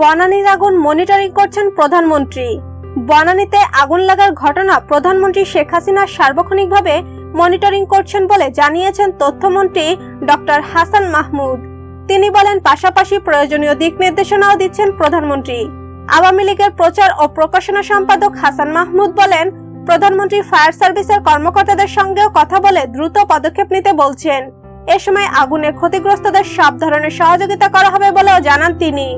বনানীর আগুন মনিটরিং করছেন প্রধানমন্ত্রী। বনানীতে আগুন লাগার ঘটনা প্রধানমন্ত্রী শেখ হাসিনা সার্বক্ষণিকভাবে মনিটরিং করছেন বলে জানিয়েছেন তথ্যমন্ত্রী ডক্টর হাসান মাহমুদ। তিনি বলেন, পাশাপাশি প্রয়োজনীয় দিক নির্দেশনাও দিচ্ছেন প্রধানমন্ত্রী। আওয়ামী লীগের প্রচার ও প্রকাশনা সম্পাদক হাসান মাহমুদ বলেন, প্রধানমন্ত্রী ফায়ার সার্ভিসের কর্মকর্তাদের সঙ্গেও কথা বলে দ্রুত পদক্ষেপ নিতে বলছেন। এ সময় আগুনে ক্ষতিগ্রস্তদের সব ধরনের সহযোগিতা করা হবে বলেও জানান তিনি।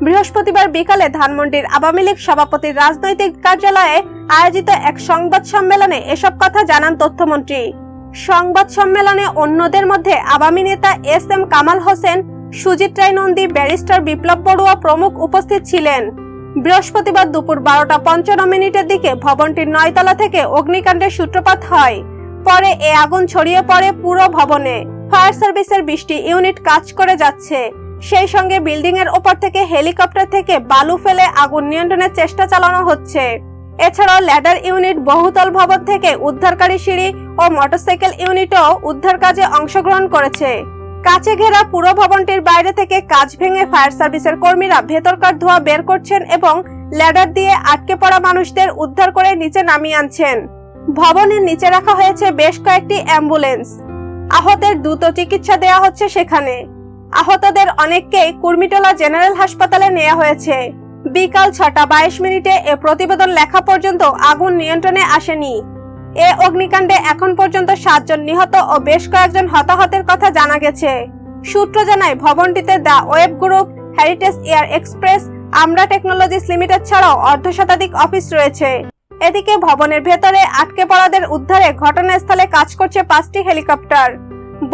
বৃহস্পতিবার বিকালে ধানমন্ডির আওয়ামী লীগ সভাপতির রাজনৈতিক কার্যালয়ে আয়োজিত এক সংবাদ সম্মেলনে এসব কথা জানান তথ্যমন্ত্রী। সংবাদ সম্মেলনে অন্যদের মধ্যে আওয়ামী নেতা S M Kamal Hossain, Sujit Roy Nandi, barrister Biplob Barua প্রমুখ উপস্থিত ছিলেন। বৃহস্পতিবার দুপুর বারোটা পঞ্চান্ন মিনিটের দিকে ভবনটির নয়তলা থেকে অগ্নিকাণ্ডের সূত্রপাত হয়। পরে এ আগুন ছড়িয়ে পড়ে পুরো ভবনে। ফায়ার সার্ভিসের বৃষ্টি ইউনিট কাজ করে যাচ্ছে। সেই সঙ্গে বিল্ডিং এর ওপর থেকে হেলিকপ্টার থেকে বালু ফেলে আগুন নিয়ন্ত্রণের চেষ্টা চালানো হচ্ছে। এছাড়াও ল্যাডার ইউনিট, বহুতল ভবন থেকে উদ্ধারকারী সিঁড়ি ও মোটরসাইকেল ইউনিটও উদ্ধার কাজে অংশগ্রহণ করেছে। কাছে ঘেরা পুরো ভবনটির বাইরে থেকে কাজ ভেঙে ফায়ার সার্ভিসের কর্মীরা ভেতরকার ধোঁয়া বের করছেন এবং ল্যাডার দিয়ে আটকে পড়া মানুষদের উদ্ধার করে নিচে নামিয়ে আনছেন। ভবনের নিচে রাখা হয়েছে বেশ কয়েকটি অ্যাম্বুলেন্স। আহতের দ্রুত চিকিৎসা দেওয়া হচ্ছে সেখানে। আহতদের অনেককেই কুর্মিটোলা জেনারেল হাসপাতালে নেওয়া হয়েছে। বিকাল ছটা বাইশ মিনিটে এ প্রতিবেদন লেখা পর্যন্ত আগুন নিয়ন্ত্রণে আসেনি। এ অগ্নিকাণ্ডে এখন পর্যন্ত সাতজন নিহত ও বেশ কয়েকজন হতাহতের কথা জানা গেছে। সূত্র জানায়, ভবনটিতে the web group, heritage air express Amra technologies limited ছাড়াও অর্ধশতাধিক অফিস রয়েছে। এদিকে ভবনের ভেতরে আটকে পড়াদের উদ্ধারে ঘটনাস্থলে কাজ করছে পাঁচটি হেলিকপ্টার।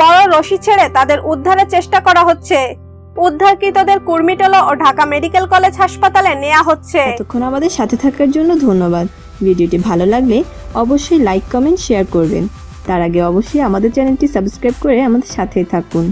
বড় রশি ছেড়ে তাদের উদ্ধারের চেষ্টা করা হচ্ছে। উদ্ধারকৃতদের কুর্মিটোলা ও ঢাকা মেডিকেল কলেজ হাসপাতালে নেওয়া হচ্ছে। এতক্ষণ আমাদের সাথে থাকার জন্য ধন্যবাদ। ভিডিওটি ভালো লাগলে অবশ্যই লাইক, কমেন্ট, শেয়ার করবেন। তার আগে অবশ্যই আমাদের চ্যানেলটি সাবস্ক্রাইব করে আমাদের সাথেই থাকুন।